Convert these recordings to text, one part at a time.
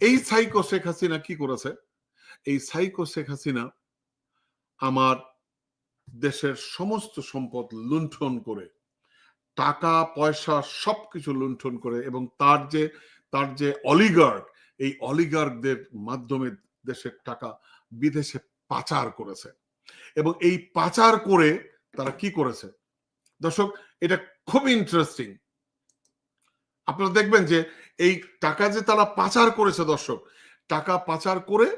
এই সাইকো শেখ হাসিনা কি করেছে? এই সাইকো শেখ হাসিনা আমার দেশের সমস্ত সম্পদ লুণ্ঠন করে, টাকা, পয়সা সবকিছু লুণ্ঠন করে এবং তার যে তার যে অলিগার্ড এই অলিগার্কদের মাধ্যমে দেশের টাকা বিদেশে পাচার করেছে। এবং এই পাচার করে তারা কি করেছে? দর্শক, এটা খুব ইন্টারেস্টিং আপনারা দেখবেন যে এই টাকা যে তারা পাচার করেছে দর্শক, টাকা পাচার করে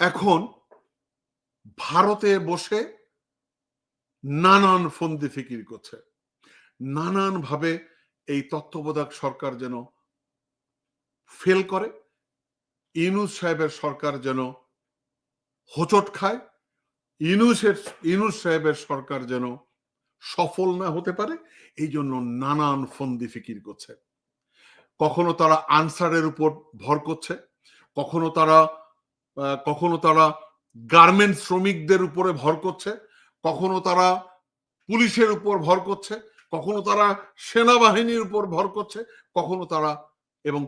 এখন ভারতে বসে নানান ফন্দি ফিকির করছে। নানান ভাবে এই তত্ত্বাবধায়ক সরকার যেন ফেল করে ইনুস সাহেবের সরকার যেন হোচট খায় ইনুসের ইনুস সাহেবের সরকার যেন সফল না হতে পারে এই জন্য নানান ফন্দি ফিকির করছে। কখনো তারা আনসারের উপর ভর করছে, কখনো তারা কখনো তারা গার্মেন্ট শ্রমিকদের উপরে ভর করছে, কখনো তারা পুলিশের উপর ভর করছে, কখনো তারা সেনাবাহিনীর উপর ভর করছে, কখনো তারা এবং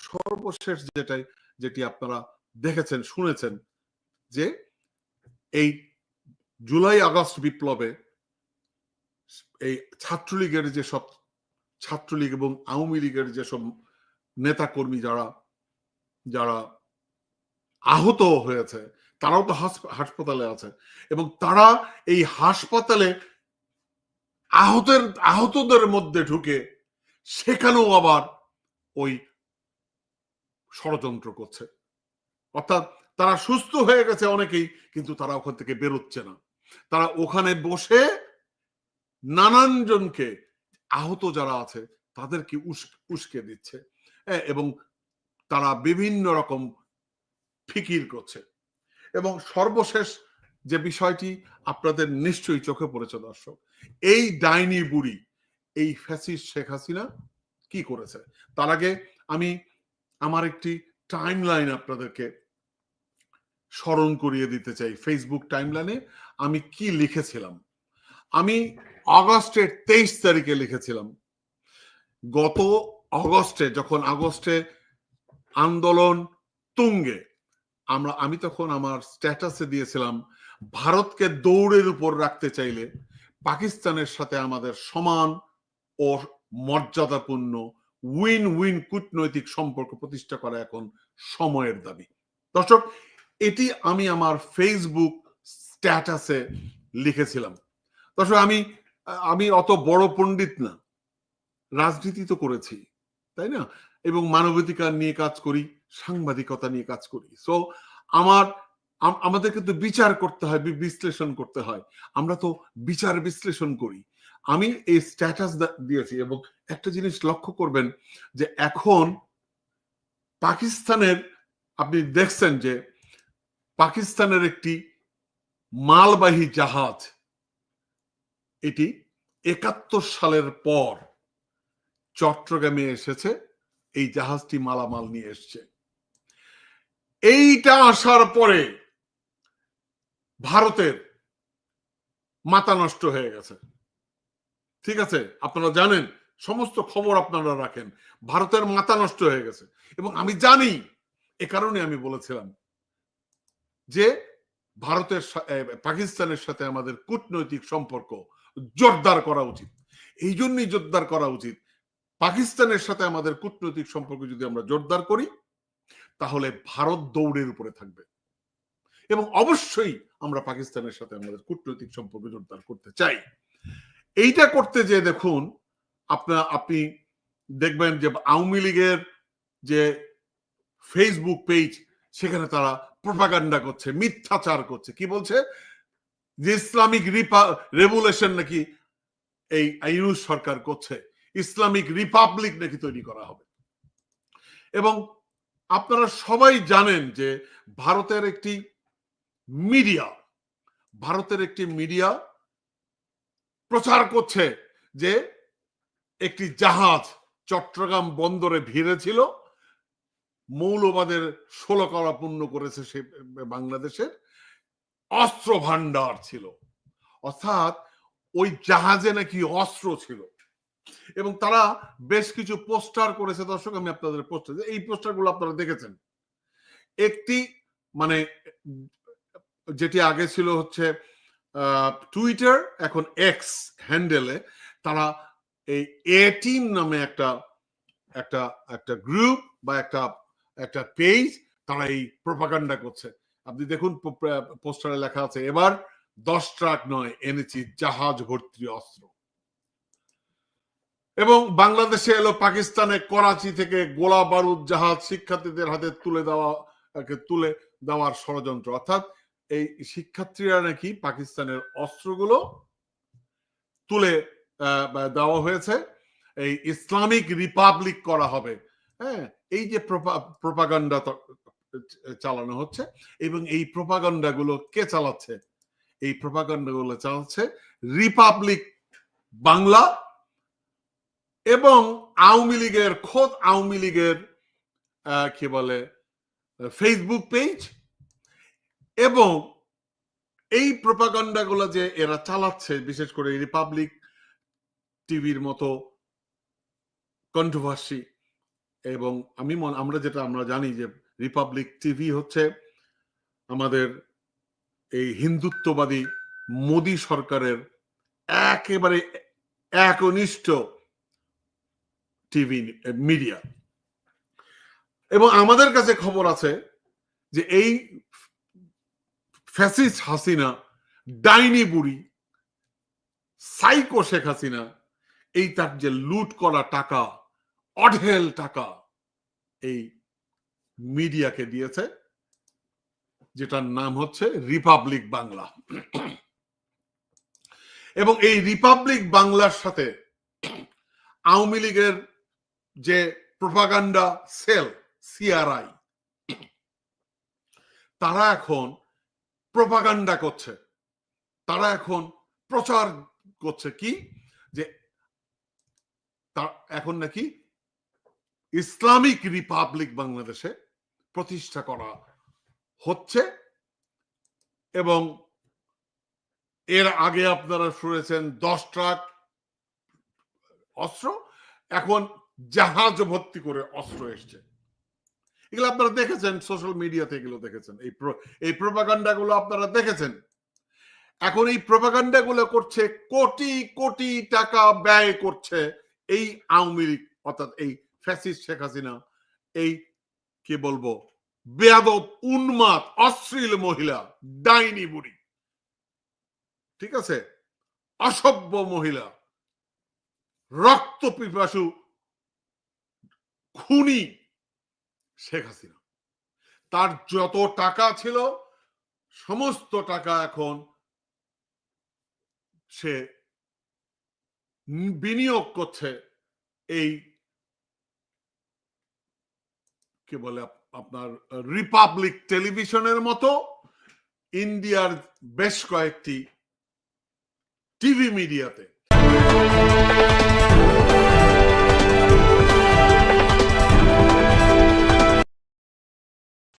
সর্বশেষ যেটাই, যেটি আপনারা দেখেছেন, শুনেছেন যে এই জুলাই আগস্ট বিপ্লবে এই ছাত্রলীগের যেসব ছাত্রলীগ এবং আওয়ামী লীগের যেসব নেতাকর্মী যারা যারা আহত হয়েছে, তারাও তো হাসপাতালে আছে এবং তারা এই হাসপাতালে আহতের, আহতদের মধ্যে ঢুকে সেখানেও আবার ওই ষড়যন্ত্র করছে। অর্থাৎ তারা সুস্থ হয়ে গেছে অনেকেই, কিন্তু তারা ওখান থেকে বেরোচ্ছে না। তারা ওখানে বসে নানান জনকে আহত যারা আছে, তাদেরকে উস্কে দিচ্ছে এবং তারা বিভিন্ন রকম ফিকির করছে। এবং সর্বশেষ যে বিষয়টি আপনাদের নিশ্চয়ই চোখে পড়েছে, দর্শক, এই ডাইনি বুড়ি, এই ফ্যাসিস শেখ হাসিনা কি করেছে? তার আগে আমি আমার একটি টাইম লাইন আপনাদেরকে স্মরণ করিয়ে দিতে চাই। ফেসবুক টাইম লাইনে আমি কি লিখেছিলাম? আমি আগস্টের তেইশ তারিখে লিখেছিলাম। গত অগস্টে যখন আগস্টে আন্দোলন তুঙ্গে, আমরা, আমি তখন আমার স্ট্যাটাসে দিয়েছিলাম, ভারতকে দৌড়ের উপর রাখতে চাইলে পাকিস্তানের সাথে আমাদের সমান ও মর্যাদাপূর্ণ উইন উইন কূটনৈতিক সম্পর্ক প্রতিষ্ঠা করা এখন সময়ের দাবি। দর্শক, এটি আমি আমার ফেসবুক স্ট্যাটাসে লিখেছিলাম। দর্শক আমি আমি অত বড় পণ্ডিত না। রাজনীতি তো করেছি, তাই না? এবং মানবাধিকার নিয়ে কাজ করি, সাংবাদিকতা নিয়ে কাজ করি। সো আমার আমাদের কিন্তু বিচার করতে হয় বিশ্লেষণ করতে হয়। আমরা তো বিচার বিশ্লেষণ করি। আমি এই স্ট্যাটাস দিয়েছি এবং একটা জিনিস লক্ষ্য করবেন যে এখন পাকিস্তানের, আপনি দেখছেন যে পাকিস্তানের একটি মালবাহী জাহাজ এটি একাত্তর সালের পর চট্টগ্রামে এসেছে, এই জাহাজটি মালামাল নিয়ে এসছে। এইটা আসার পরে ভারতের মাথা নষ্ট হয়ে গেছে। ঠিক আছে, আপনারা জানেন, সমস্ত খবর আপনারা রাখেন, ভারতের মাথা নষ্ট হয়ে গেছে। এবং আমি জানি, এ কারণে আমি বলেছিলাম যে ভারতের পাকিস্তানের সাথে আমাদের কূটনৈতিক সম্পর্ক জোরদার করা উচিত। এই জন্যই জোরদার করা উচিত। পাকিস্তানের সাথে আমাদের কূটনৈতিক সম্পর্ক যদি আমরা জোরদার করি, তাহলে ভারত দৌড়ের উপরে থাকবে। এবং অবশ্যই আমরা পাকিস্তানের সাথে আমাদের কূটনৈতিক সম্পর্ক জোরদার করতে চাই। এইটা করতে যে দেখুন আপনার আপনি দেখবেন যে আওয়ামী লীগের যে ফেসবুক পেজ সেখানে তারা প্রপাগান্ডা করছে, মিথ্যাচার করছে। কি বলছে? যে ইসলামিক রেভুলেশন নাকি এই আইনুস সরকার করছে, ইসলামিক রিপাবলিক নাকি তৈরি করা হবে। এবং আপনারা সবাই জানেন যে ভারতের একটি মিডিয়া, ভারতের একটি মিডিয়া প্রচার করছে যে একটি জাহাজ চট্টগ্রাম বন্দরে ভিড়েছিল, মৌলবাদের ষোলো করা পূর্ণ করেছে সে, বাংলাদেশের। অস্ত্র ভান্ডার ছিল। অর্থাৎ ওই জাহাজে নাকি অস্ত্র ছিল। এবং তারা বেশ কিছু পোস্টার করেছে। দর্শক, আমি আপনাদের পোস্টার এই পোস্টারগুলো আপনারা দেখেছেন। একটি মানে যেটি আগে ছিল হচ্ছে টুইটার, এখন এক্স হ্যান্ডেলে তারা এই এ টিম নামে একটা একটা একটা গ্রুপ বা একটা একটা পেজ তারা এই প্রপাগান্ডা করছে। আপনি দেখুন পোস্টারে লেখা আছে, এবার দশ ট্রাক নয়, এনেছি জাহাজ ভর্তি অস্ত্র। এবং বাংলাদেশে এলো পাকিস্তানে করাচি থেকে গোলা বারুদ জাহাজ শিক্ষার্থীদের হাতে তুলে দেওয়া তুলে দেওয়ার ষড়যন্ত্র। অর্থাৎ এই শিক্ষার্থীরা নাকি পাকিস্তানের অস্ত্রগুলো তুলে দেওয়া হয়েছে, এই ইসলামিক রিপাবলিক করা হবে। হ্যাঁ এই যে প্রপাগান্ডা চালানো হচ্ছে এবং এই প্রপাগান্ডা গুলো কে চালাচ্ছে? এই প্রপাগান্ডা গুলো চালাচ্ছে রিপাবলিক বাংলা এবং আওয়ামী লীগের খোদ আওয়ামী লীগের কি বলে ফেসবুক পেজ এবং এই প্রপাগান্ডা গুলো যে এরা চালাচ্ছে, বিশেষ করে রিপাবলিক টিভির মতো কন্ট্রোভার্সি এবং আমি আমরা যেটা, আমরা জানি যে রিপাবলিক টিভি হচ্ছে আমাদের এই হিন্দুত্ববাদী মোদি সরকারের একেবারে একনিষ্ঠ টিভি মিডিয়া এবং আমাদের কাছে খবর আছে যে এই ফ্যাসিস হাসিনা, ডাইনি বুড়ি, সাইকো শেখ হাসিনা, এই তার যে লুট করা টাকা, অঢেল টাকা, এই মিডিয়াকে দিয়েছে, যেটার নাম হচ্ছে রিপাবলিক বাংলা। এবং এই রিপাবলিক বাংলার সাথে আওয়ামী লীগের যে প্রপাগান্ডা সেল, সিআরআই, তারা এখন প্রপাগান্ডা করছে। তারা এখন প্রচার করছে কি? যে এখন নাকি ইসলামিক রিপাবলিক বাংলাদেশে প্রতিষ্ঠা করা হচ্ছে এবং এর আগে আপনারা শুনেছেন দশ ট্রাক অস্ত্র, এখন জাহাজ ভর্তি করে অস্ত্র এসছে। এগুলো আপনারা দেখেছেন সোশ্যাল মিডিয়াতে এগুলো দেখেছেন। এই এই প্রপাগান্ডা গুলো আপনারা দেখেছেন। এখন এই প্রপাগান্ডা গুলো করছে, কোটি কোটি টাকা ব্যয় করছে এই আওয়ামী লীগ, অর্থাৎ এই ফ্যাসিস্ট শেখ হাসিনা, এই কি বলব? বেয়াদব, উন্মাদ, অশ্লীল মহিলা, ডাইনি বুড়ি। ঠিক আছে? অসভ্য মহিলা রক্ত পিপাসু খুনি শেখ হাসিনা। তার যত টাকা ছিল, সমস্ত টাকা এখন সে বিনিয়োগ করছে এই কি বলে আপনার রিপাবলিক টেলিভিশনের মতো ইন্ডিয়ার বেশ কয়েকটি টিভি মিডিয়াতে